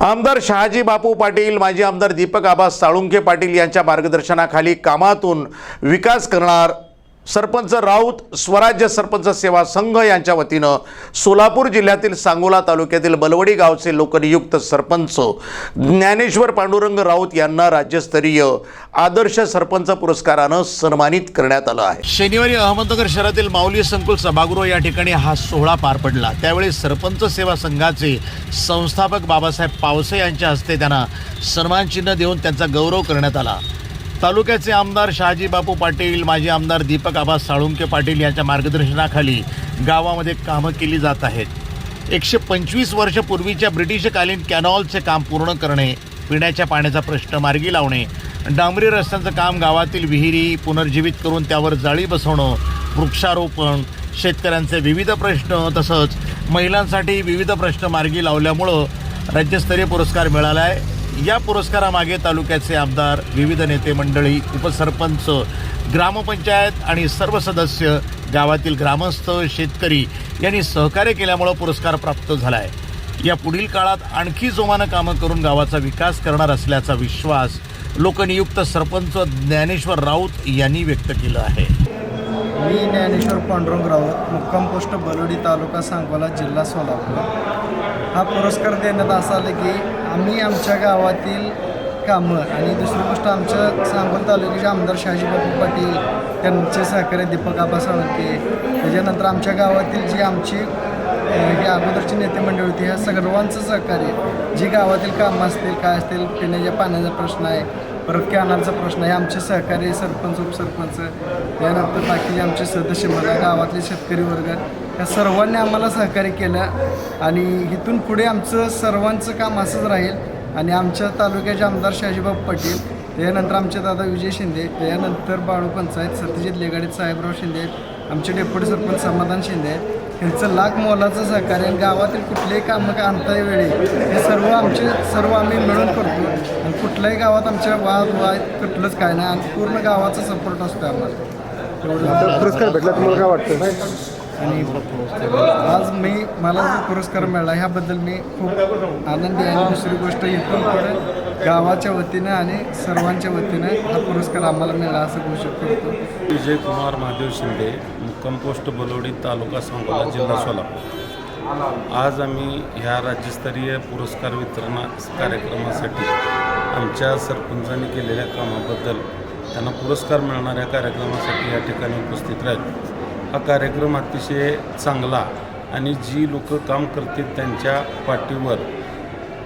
आमदार शहाजी बापू पाटील माजी आमदार दीपक आबा साळुंके पाटील यांच्या मार्गदर्शनाखाली कामातून विकास करणार सरपंच राऊत स्वराज्य सरपंच सेवा संघ यांच्या वतीनं सोलापूर जिल्ह्यातील सांगोला तालुक्यातील बलवडी गावचे लोकनियुक्त सरपंच ज्ञानेश्वर पांडुरंग राऊत यांना राज्यस्तरीय आदर्श सरपंच पुरस्कारानं सन्मानित करण्यात आलं आहे. शनिवारी अहमदनगर शहरातील माऊली संकुल सभागृह या ठिकाणी हा सोहळा पार पडला. त्यावेळी सरपंच सेवा संघाचे संस्थापक बाबासाहेब पावसे यांच्या हस्ते त्यांना सन्मानचिन्ह देऊन त्यांचा गौरव करण्यात आला. तालुक्याचे आमदार शहाजी बापू पाटील माजी आमदार दीपक आबा साळुंके पाटील यांच्या मार्गदर्शनाखाली गावामध्ये कामं केली जात आहेत. एकशे पंचवीस वर्षपूर्वीच्या ब्रिटिशकालीन कॅनॉलचे काम पूर्ण करणे पिण्याच्या पाण्याचा प्रश्न मार्गी लावणे डांबरी रस्त्यांचं काम गावातील विहिरी पुनर्जीवित करून त्यावर जाळी बसवणं वृक्षारोपण शेतकऱ्यांचे विविध प्रश्न तसंच महिलांसाठी विविध प्रश्न मार्गी लावल्यामुळं राज्यस्तरीय पुरस्कार मिळाला आहे. या पुरस्कारामागे तालुक्याचे आमदार विविध नेते मंडळी उपसरपंच ग्रामपंचायत आणि सर्व सदस्य गावातील ग्रामस्थ शेतकरी यांनी सहकार्य केल्यामुळं पुरस्कार प्राप्त झाला आहे या पुढील काळात आणखी जोमानं कामं करून गावाचा विकास करणार असल्याचा विश्वास लोकनियुक्त सरपंच ज्ञानेश्वर राऊत यांनी व्यक्त केला आहे. मी ज्ञानेश्वर पांडुरंग राऊत मुक्काम पोस्ट बलोडी तालुका सांगोला जिल्हा सोलापूर. हा पुरस्कार देण्यात असा आला की आम्ही आमच्या गावातील कामं आणि दुसरी गोष्ट आमच्या सांगोल तालुक्याचे आमदार शहाजीबाबू पाटील त्यांचे सहकार्य दीपक आबा साळुंके. त्याच्यानंतर आमच्या गावातील जी आमची हे अगोदरची नेते मंडळी होती ह्या सर्वांचं सहकार्य जी गावातील कामं असतील काय असतील पिण्याच्या पाण्याचा प्रश्न आहे परत कॅनलचा प्रश्न आहे आमचे सहकारी सरपंच उपसरपंच यानंतर बाकीचे आमचे सदस्य मला गावातले शेतकरी वर्ग या सर्वांनी आम्हाला सहकार्य केलं आणि इथून पुढे आमचं सर्वांचं काम असंच राहील आणि आमच्या तालुक्याचे आमदार शहाजीबाब पाटील त्यानंतर आमचे दादा विजय शिंदे त्यानंतर बाळू पंचायत सत्यजित लेगाडे साहेबराव शिंदे आमचे डेप्युटी सरपंच समाधान शिंदे ह्यांचं लाख मोलाचं सहकार्य आणि गावातील कुठलेही कामं का आणता वेळी हे सर्व आमचे सर्व आम्ही मिळून करतो. आणि कुठल्याही गावात आमच्या वाद वाद कुठलंच काय नाही आणि पूर्ण गावाचा सपोर्ट असतो आम्हाला. पुरस्कार भेटला तुम्हाला काय वाटतं? आणि आज मी मला जो पुरस्कार मिळाला ह्याबद्दल मी खूप आनंदी आणि दुसरी गोष्ट इथून पुढे गावाच्या वतीनं आणि सर्वांच्या वतीनं हा पुरस्कार आम्हाला मिळाला असं घोषित करतो. विजय कुमार महादेव शिंदे मुक्कम पोस्ट बलोडी तालुका सांगोला जिल्हा सोलापूर. आज आम्ही ह्या राज्यस्तरीय पुरस्कार वितरणा कार्यक्रमासाठी आमच्या सरपंचांनी केलेल्या कामाबद्दल त्यांना पुरस्कार मिळणाऱ्या कार्यक्रमासाठी या ठिकाणी उपस्थित राहिलो. हा कार्यक्रम अतिशय चांगला आणि जी लोकं काम करतील त्यांच्या पाठीवर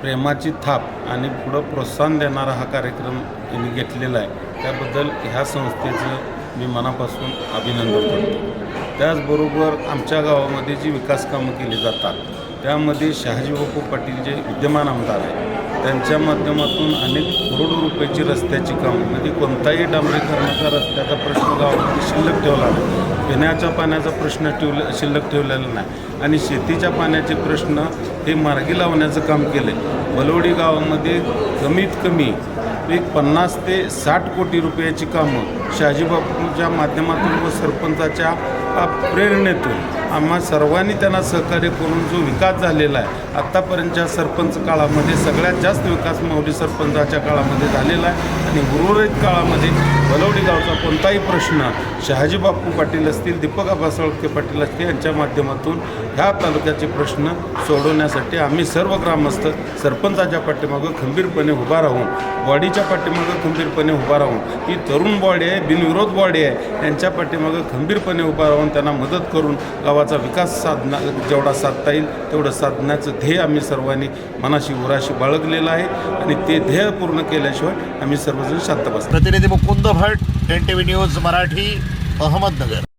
प्रेमाची थाप आणि पुढं प्रोत्साहन देणारा हा कार्यक्रम त्यांनी घेतलेला आहे. त्याबद्दल ह्या संस्थेचं मी मनापासून अभिनंदन करतो. त्याचबरोबर आमच्या गावामध्ये जी विकास कामं केली जातात त्यामध्ये शहाजी बापू पाटील जे विद्यमान आमदार आहे त्यांच्या माध्यमातून अनेक करोडो रुपयाची रस्त्याची कामं म्हणजे कोणताही डांबरीकरणाचा रस्त्याचा प्रश्न गावामध्ये शिल्लक ठेवला नाही. पिण्याच्या पाण्याचा प्रश्न ठेवले शिल्लक ठेवलेला नाही. आणि शेतीच्या पाण्याचे प्रश्न हे मार्गी लावण्याचं काम केलं आहे बलवडी गावामध्ये कमीत कमी एक पन्नास ते साठ कोटी रुपयाची कामं शहाजीबापूच्या माध्यमातून व सरपंचाच्या प्रेरणेतून आम्हा सर्वांनी त्यांना सहकार्य करून जो विकास झालेला आहे आत्तापर्यंतच्या सरपंच काळामध्ये सगळ्यात जास्त विकास माऊली सरपंचाच्या काळामध्ये झालेला आहे. आणि उर्वरित काळामध्ये बलवडी गावचा कोणताही प्रश्न शहाजी बापू पाटील असतील दीपक आबा पाटील असतील यांच्या माध्यमातून ह्या तालुक्याचे प्रश्न सोडवण्यासाठी आम्ही सर्व ग्रामस्थ सरपंचाच्या पाठीमागं खंबीरपणे उभा राहून बॉडीच्या पाठीमागं खंबीरपणे उभा राहून ही तरुण बॉडी आहे बिनविरोध बॉडी आहे यांच्या पाठीमागं खंबीरपणे उभा राहून त्यांना मदत करून गावाचा विकास साधना जेवढा साधता येईल तेवढं साधण्याचं ध्येय आम्ही सर्वांनी मनाशी उराशी बाळगलेलं आहे आणि ते ध्येय पूर्ण केल्याशिवाय आम्ही सर्वजण शांत बसतो प्रतिनिधी Mukund Bhat N T V news Marathi Ahmednagar.